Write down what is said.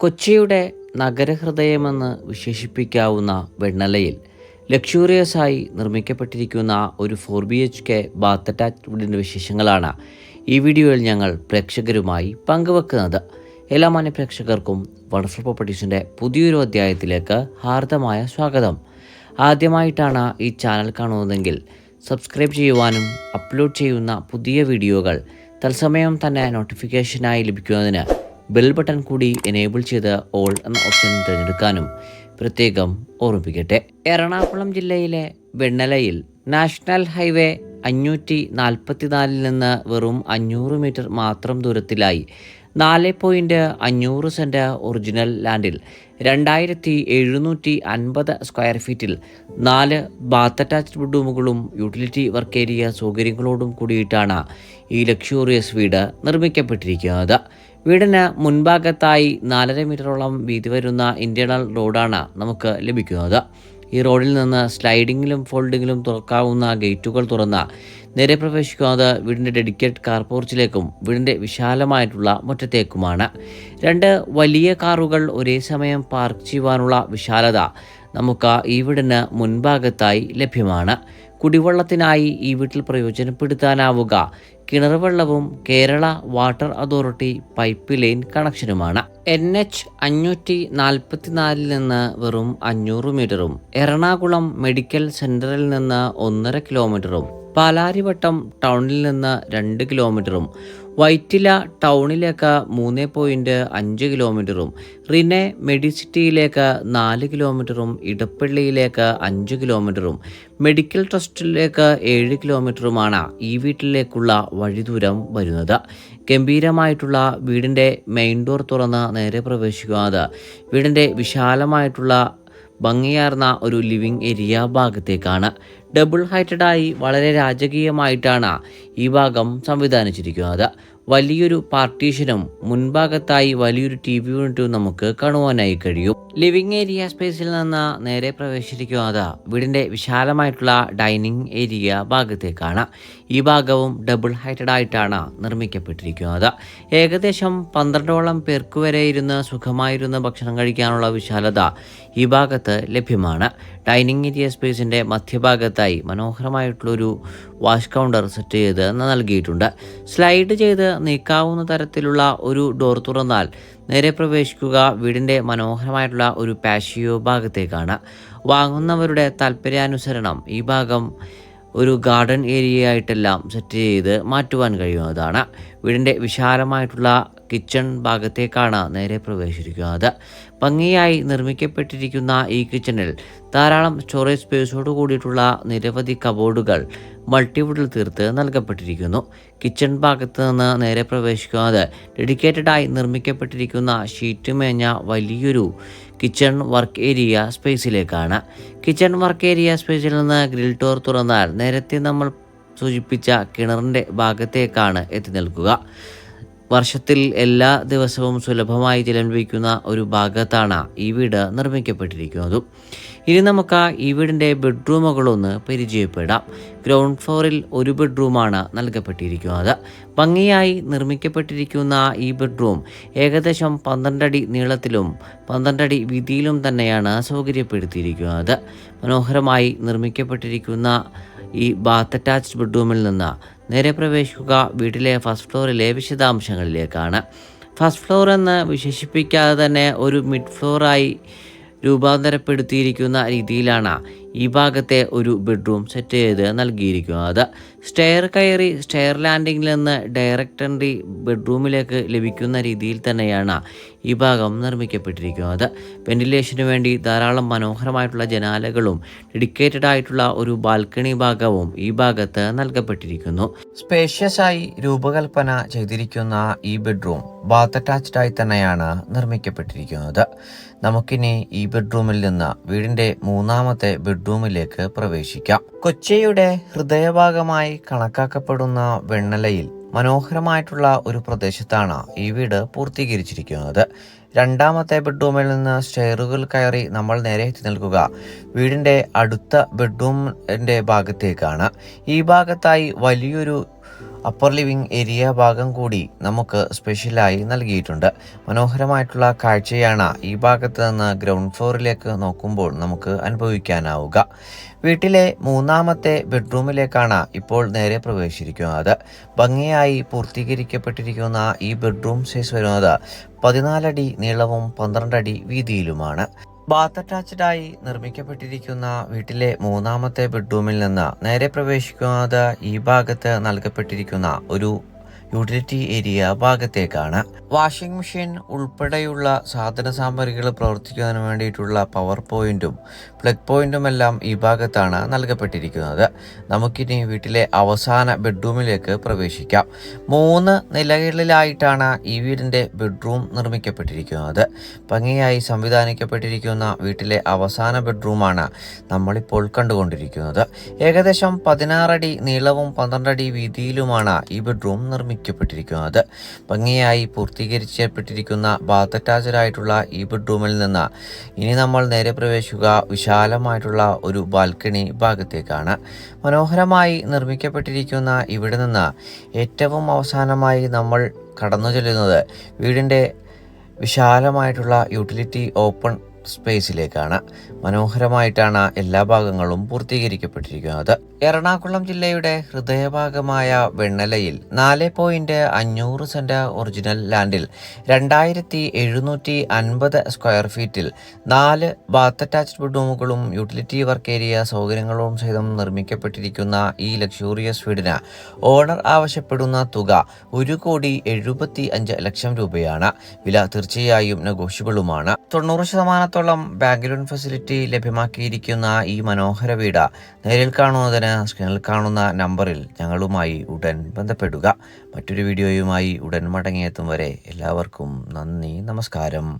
കൊച്ചിയുടെ നഗരഹൃദയമെന്ന് വിശേഷിപ്പിക്കാവുന്ന വെണ്ണലയിൽ ലക്ഷൂറിയസായി നിർമ്മിക്കപ്പെട്ടിരിക്കുന്ന ഒരു four B H K bath attach വീടിന്റെ വിശേഷങ്ങളാണ് ഈ വീഡിയോയിൽ ഞങ്ങൾ പ്രേക്ഷകരുമായി പങ്കുവെക്കുന്നത്. എല്ലാ മാന്യ പ്രേക്ഷകർക്കും വണ്ടർഫുൾ പ്രോപ്പർട്ടീസിന്റെ പുതിയൊരു അധ്യായത്തിലേക്ക് ഹാർദമായ സ്വാഗതം. ആദ്യമായിട്ടാണ് ഈ ചാനൽ കാണുന്നതെങ്കിൽ സബ്സ്ക്രൈബ് ചെയ്യുവാനും അപ്ലോഡ് ചെയ്യുന്ന പുതിയ വീഡിയോകൾ തത്സമയം തന്നെ നോട്ടിഫിക്കേഷനായി ലഭിക്കുന്നതിന് ബെൽ ബട്ടൺ കൂടി എനേബിൾ ചെയ്ത് ഓൾ എന്ന ഓപ്ഷൻ തിരഞ്ഞെടുക്കാനും പ്രത്യേകം ഓർമ്മിപ്പിക്കട്ടെ. എറണാകുളം ജില്ലയിലെ വെണ്ണലയിൽ നാഷണൽ ഹൈവേ അഞ്ഞൂറ്റി നാൽപ്പത്തിനാലിൽ നിന്ന് വെറും അഞ്ഞൂറ് മീറ്റർ മാത്രം ദൂരത്തിലായി നാല് പോയിന്റ് അഞ്ഞൂറ് സെന്റ് ഒറിജിനൽ ലാൻഡിൽ രണ്ടായിരത്തി എഴുന്നൂറ്റി അൻപത് സ്ക്വയർ ഫീറ്റിൽ നാല് ബാത്ത് അറ്റാച്ച്ഡ് ബെഡ്റൂമുകളും യൂട്ടിലിറ്റി വർക്ക് ഏരിയ സൗകര്യങ്ങളോടും കൂടിയിട്ടാണ് ഈ ലക്ഷൂറിയസ് വീട് നിർമ്മിക്കപ്പെട്ടിരിക്കുന്നത്. വീടിന് മുൻഭാഗത്തായി നാലര മീറ്ററോളം വീതി വരുന്ന ഇന്റേണൽ റോഡാണ് നമുക്ക് ലഭിക്കുന്നത്. ഈ റോഡിൽ നിന്ന് സ്ലൈഡിങ്ങിലും ഫോൾഡിങ്ങിലും തുറക്കാവുന്ന ഗേറ്റുകൾ തുറന്ന നേരെ പ്രവേശിക്കുന്നത് വീടിന്റെ ഡെഡിക്കേറ്റ് കാർ പോർച്ചിലേക്കും വീടിന്റെ വിശാലമായിട്ടുള്ള മുറ്റത്തേക്കുമാണ്. രണ്ട് വലിയ കാറുകൾ ഒരേ സമയം പാർക്ക് ചെയ്യുവാനുള്ള വിശാലത നമുക്ക് ഈ വീടിന് മുൻഭാഗത്തായി ലഭ്യമാണ്. കുടിവെള്ളത്തിനായി ഈ വീട്ടിൽ പ്രയോജനപ്പെടുത്താനാവുക കിണർ വെള്ളവും Kerala water authority pipe line കണക്ഷനുമാണ്. N H അഞ്ഞൂറ്റി നാൽപ്പത്തിനാലിൽ നിന്ന് വെറും അഞ്ഞൂറ് മീറ്ററും എറണാകുളം മെഡിക്കൽ സെന്ററിൽ നിന്ന് ഒന്നര കിലോമീറ്ററും പാലാരിവട്ടം ടൗണിൽ നിന്ന് രണ്ട് കിലോമീറ്ററും വൈറ്റില ടൗണിലേക്ക് മൂന്ന് പോയിന്റ് അഞ്ച് കിലോമീറ്ററും റിനെ മെഡിസിറ്റിയിലേക്ക് നാല് കിലോമീറ്ററും ഇടപ്പള്ളിയിലേക്ക് അഞ്ച് കിലോമീറ്ററും മെഡിക്കൽ ട്രസ്റ്റിലേക്ക് ഏഴ് കിലോമീറ്ററുമാണ് ഈ വീട്ടിലേക്കുള്ള വഴിദൂരം വരുന്നത്. ഗംഭീരമായിട്ടുള്ള വീടിന്റെ മെയിൻ ഡോർ തുറന്ന് നേരെ പ്രവേശിക്കുന്നത് വീടിന്റെ വിശാലമായിട്ടുള്ള ഭംഗിയാർന്ന ഒരു ലിവിംഗ് ഏരിയ ഭാഗത്തേക്കാണ്. ഡബിൾ ഹൈറ്റഡായി വളരെ രാജകീയമായിട്ടാണ് ഈ ഭാഗം സംവിധാനിച്ചിരിക്കുന്നത്. വലിയൊരു പാർട്ടീഷനും മുൻഭാഗത്തായി വലിയൊരു ടി വി യൂണിറ്റും നമുക്ക് കാണുവാനായി കഴിയും. ലിവിംഗ് ഏരിയ സ്പേസിൽ നിന്ന് നേരെ പ്രവേശിക്കുന്നത് വീടിന്റെ വിശാലമായിട്ടുള്ള ഡൈനിങ് ഏരിയ ഭാഗത്തേക്കാണ്. ഈ ഭാഗവും ഡബിൾ ഹൈറ്റഡ് ആയിട്ടാണ് നിർമ്മിക്കപ്പെട്ടിരിക്കുന്നത് ഏകദേശം പന്ത്രണ്ടോളം പേർക്ക് വരെ ഇരുന്ന് സുഖമായിരുന്ന് ഭക്ഷണം കഴിക്കാനുള്ള വിശാലത ഈ ഭാഗത്ത് ലഭ്യമാണ്. ഡൈനിങ് ഏരിയ സ്പേസിന്റെ മധ്യഭാഗത്തായി മനോഹരമായിട്ടുള്ളൊരു വാഷ് കൗണ്ടർ സെറ്റ് ചെയ്ത് നൽകിയിട്ടുണ്ട്. സ്ലൈഡ് ചെയ്ത് നീക്കാവുന്ന തരത്തിലുള്ള ഒരു ഡോർ തുറന്നാൽ നേരെ പ്രവേശിക്കുക വീടിന്റെ മനോഹരമായിട്ടുള്ള ഒരു പാഷിയോ ഭാഗത്തേക്കാണ്. വാങ്ങുന്നവരുടെ താല്പര്യാനുസരണം ഈ ഭാഗം ഒരു ഗാർഡൻ ഏരിയ ആയിട്ടെല്ലാം സെറ്റ് ചെയ്ത് മാറ്റുവാൻ കഴിയുന്നതാണ്. വീടിന്റെ വിശാലമായിട്ടുള്ള കിച്ചൺ ഭാഗത്തേക്കാണ് നേരെ പ്രവേശിച്ചിരിക്കുന്നത് ഭംഗിയായി നിർമ്മിക്കപ്പെട്ടിരിക്കുന്ന ഈ കിച്ചണിൽ ധാരാളം സ്റ്റോറേജ് സ്പേസോട് കൂടിയിട്ടുള്ള നിരവധി കബോർഡുകൾ മൾട്ടിവുഡിൽ തീർത്ത് നൽകപ്പെട്ടിരിക്കുന്നു. കിച്ചൺ ഭാഗത്ത് നിന്ന് നേരെ പ്രവേശിക്കുന്നത് ഡെഡിക്കേറ്റഡായി നിർമ്മിക്കപ്പെട്ടിരിക്കുന്ന ഷീറ്റ് മേഞ്ഞ വലിയൊരു കിച്ചൺ വർക്ക് ഏരിയ സ്പേസിലേക്കാണ് കിച്ചൺ വർക്ക് ഏരിയ സ്പേസിൽ നിന്ന് ഗ്രിൽ ടോർ തുറന്നാൽ നേരത്തെ നമ്മൾ സൂചിപ്പിച്ച കിണറിന്റെ ഭാഗത്തേക്കാണ് എത്തി നിൽക്കുക. വർഷത്തിൽ എല്ലാ ദിവസവും സുലഭമായി ജലം ലഭിക്കുന്ന ഒരു ഭാഗത്താണ് ഈ വീട് നിർമ്മിക്കപ്പെട്ടിരിക്കുന്നത്. ഇനി നമുക്ക് ഈ വീടിന്റെ ബെഡ്റൂമുകളൊന്ന് പരിചയപ്പെടാം. ഗ്രൗണ്ട് ഫ്ലോറിൽ ഒരു ബെഡ്റൂമാണ് നൽകപ്പെട്ടിരിക്കുന്നത്. ഭംഗിയായി നിർമ്മിക്കപ്പെട്ടിരിക്കുന്ന ഈ ബെഡ്റൂം ഏകദേശം പന്ത്രണ്ടടി നീളത്തിലും പന്ത്രണ്ടടി വീതിയിലും തന്നെയാണ് സൗകര്യപ്പെടുത്തിയിരിക്കുന്നത്. മനോഹരമായി നിർമ്മിക്കപ്പെട്ടിരിക്കുന്ന ഈ ബാത്ത് അറ്റാച്ച്ഡ് ബെഡ്റൂമിൽ നിന്ന് നേരെ പ്രവേശിക്കുക വീട്ടിലെ ഫസ്റ്റ് ഫ്ലോറിലെ വിശദാംശങ്ങളിലേക്കാണ്. ഫസ്റ്റ് ഫ്ലോർ എന്ന് വിശേഷിപ്പിക്കാതെ തന്നെ ഒരു മിഡ് ഫ്ലോറായി രൂപാന്തരപ്പെടുത്തിയിരിക്കുന്ന രീതിയിലാണ് ഈ ഭാഗത്തെ ഒരു ബെഡ്റൂം സെറ്റ് ചെയ്ത് നൽകിയിരിക്കുന്നത് സ്റ്റെയർ കയറി സ്റ്റെയർ ലാൻഡിങ്ങിൽ നിന്ന് ഡയറക്റ്റ് എൻട്രി ബെഡ്റൂമിലേക്ക് ലഭിക്കുന്ന രീതിയിൽ തന്നെയാണ് ഈ ഭാഗം നിർമ്മിക്കപ്പെട്ടിരിക്കുന്നത്. വെന്റിലേഷന് വേണ്ടി ധാരാളം മനോഹരമായിട്ടുള്ള ജനാലകളും ഡെഡിക്കേറ്റഡ് ആയിട്ടുള്ള ഒരു ബാൽക്കണി ഭാഗവും ഈ ഭാഗത്ത് നൽകപ്പെട്ടിരിക്കുന്നു. സ്പേഷ്യസ് ആയി രൂപകൽപ്പന ചെയ്തിരിക്കുന്ന ഈ ബെഡ്റൂം ബാത്ത് അറ്റാച്ച്ഡ് ആയി തന്നെയാണ് നിർമ്മിക്കപ്പെട്ടിരിക്കുന്നത്. നമുക്കിനി ഈ ബെഡ്റൂമിൽ നിന്ന് വീടിന്റെ മൂന്നാമത്തെ ബെഡ്റൂമിലേക്ക് പ്രവേശിക്കാം. കൊച്ചിയുടെ ഹൃദയഭാഗമായി കണക്കാക്കപ്പെടുന്ന വെണ്ണലയിൽ മനോഹരമായിട്ടുള്ള ഒരു പ്രദേശത്താണ് ഈ വീട് പൂർത്തീകരിച്ചിരിക്കുന്നത്. രണ്ടാമത്തെ ബെഡ്റൂമിൽ നിന്ന് സ്റ്റെയറുകൾ കയറി നമ്മൾ നേരെ എത്തി നിൽക്കുക. വീടിന്റെ അടുത്ത ബെഡ്റൂമിന്റെ ഭാഗത്തേക്കാണ്. ഈ ഭാഗത്തായി വലിയൊരു അപ്പർ ലിവിംഗ് ഏരിയ ഭാഗം കൂടി നമുക്ക് സ്പെഷ്യലായി നൽകിയിട്ടുണ്ട്. മനോഹരമായിട്ടുള്ള കാഴ്ചയാണ് ഈ ഭാഗത്ത് നിന്ന് ഗ്രൗണ്ട് ഫ്ലോറിലേക്ക് നോക്കുമ്പോൾ നമുക്ക് അനുഭവിക്കാനാവുക. വീട്ടിലെ മൂന്നാമത്തെ ബെഡ്റൂമിലേക്കാണ് ഇപ്പോൾ നേരെ പ്രവേശിച്ചിരിക്കുന്നത്. ഭംഗിയായി പൂർത്തീകരിക്കപ്പെട്ടിരിക്കുന്ന ഈ ബെഡ്റൂം സൈസ് വരുന്നത് പതിനാലടി നീളവും പന്ത്രണ്ടടി വീതിയിലുമാണ്. ബാത്ത് അറ്റാച്ച്ഡായി നിർമ്മിക്കപ്പെട്ടിരിക്കുന്ന വീട്ടിലെ മൂന്നാമത്തെ ബെഡ്റൂമിൽ നിന്ന് നേരെ പ്രവേശിക്കുന്നത് ഈ ഭാഗത്ത് നൽകപ്പെട്ടിരിക്കുന്ന ഒരു യൂട്ടിലിറ്റി ഏരിയ ഭാഗത്തേക്കാണ്. വാഷിംഗ് മെഷീൻ ഉൾപ്പെടെയുള്ള സാധന സാമഗ്രികൾ പ്രവർത്തിക്കുന്നതിന് വേണ്ടിയിട്ടുള്ള പവർ പോയിന്റും പ്ലഗ് പോയിന്റും എല്ലാം ഈ ഭാഗത്താണ് നൽകപ്പെട്ടിരിക്കുന്നത്. നമുക്കിനി വീട്ടിലെ അവസാന ബെഡ്റൂമിലേക്ക് പ്രവേശിക്കാം. മൂന്ന് നിലകളിലായിട്ടാണ് ഈ വീടിന്റെ ബെഡ്റൂം നിർമ്മിക്കപ്പെട്ടിരിക്കുന്നത്. ഭംഗിയായി സംവിധാനിക്കപ്പെട്ടിരിക്കുന്ന വീട്ടിലെ അവസാന ബെഡ്റൂമാണ് നമ്മളിപ്പോൾ കണ്ടുകൊണ്ടിരിക്കുന്നത്. ഏകദേശം പതിനാറടി നീളവും പന്ത്രണ്ടടി വീതിയിലുമാണ് ഈ ബെഡ്റൂം നിർമ്മിക്കപ്പെട്ടിരിക്കുന്നത് ഭംഗിയായി പൂർത്തീകരിച്ചപ്പെട്ടിരിക്കുന്ന ബാത്ത് അറ്റാച്ചഡായിട്ടുള്ള ഈ ബെഡ്റൂമിൽ നിന്ന് ഇനി നമ്മൾ നേരെ പ്രവേശിക്കുക വിശാലമായിട്ടുള്ള ഒരു ബാൽക്കണി ഭാഗത്തേക്കാണ്. മനോഹരമായി നിർമ്മിക്കപ്പെട്ടിരിക്കുന്ന ഇവിടെ നിന്ന് ഏറ്റവും അവസാനമായി നമ്മൾ കടന്നു ചെല്ലുന്നത് വീടിന്റെ വിശാലമായിട്ടുള്ള യൂട്ടിലിറ്റി ഓപ്പൺ സ്പേസിലേക്കാണ്. മനോഹരമായിട്ടാണ് എല്ലാ ഭാഗങ്ങളും പൂർത്തീകരിക്കപ്പെട്ടിരിക്കുന്നത്. എറണാകുളം ജില്ലയുടെ ഹൃദയഭാഗമായ വെണ്ണലയിൽ നാല് പോയിന്റ് അഞ്ഞൂറ് സെന്റ് ഒറിജിനൽ ലാൻഡിൽ രണ്ടായിരത്തി എഴുന്നൂറ്റി അൻപത് സ്ക്വയർ ഫീറ്റിൽ നാല് ബാത്ത് അറ്റാച്ച്ഡ് ബെഡ്റൂമുകളും യൂട്ടിലിറ്റി വർക്ക് ഏരിയ സൗകര്യങ്ങളും സഹിതം നിർമ്മിക്കപ്പെട്ടിരിക്കുന്ന ഈ ലക്ഷൂറിയസ് വീടിന് ഓണർ ആവശ്യപ്പെടുന്ന തുക ഒരു കോടി എഴുപത്തി അഞ്ച് ലക്ഷം രൂപയാണ്. വില തീർച്ചയായും നെഗോഷ്യബിളുമാണ്. തൊണ്ണൂറ് ശതമാനത്തോളം ബാങ്ക് ലോൺ ഫെസിലിറ്റി ലഭ്യമാക്കിയിരിക്കുന്ന ഈ മനോഹര വീട് നേരിൽ കാണുന്നതിന് സ്ക്രീനിൽ കാണുന്ന നമ്പറിൽ ഞങ്ങളുമായി ഉടൻ ബന്ധപ്പെടുക. മറ്റൊരു വീഡിയോയുമായി ഉടൻ മടങ്ങിയെത്തും വരെ എല്ലാവർക്കും നന്ദി നമസ്കാരം.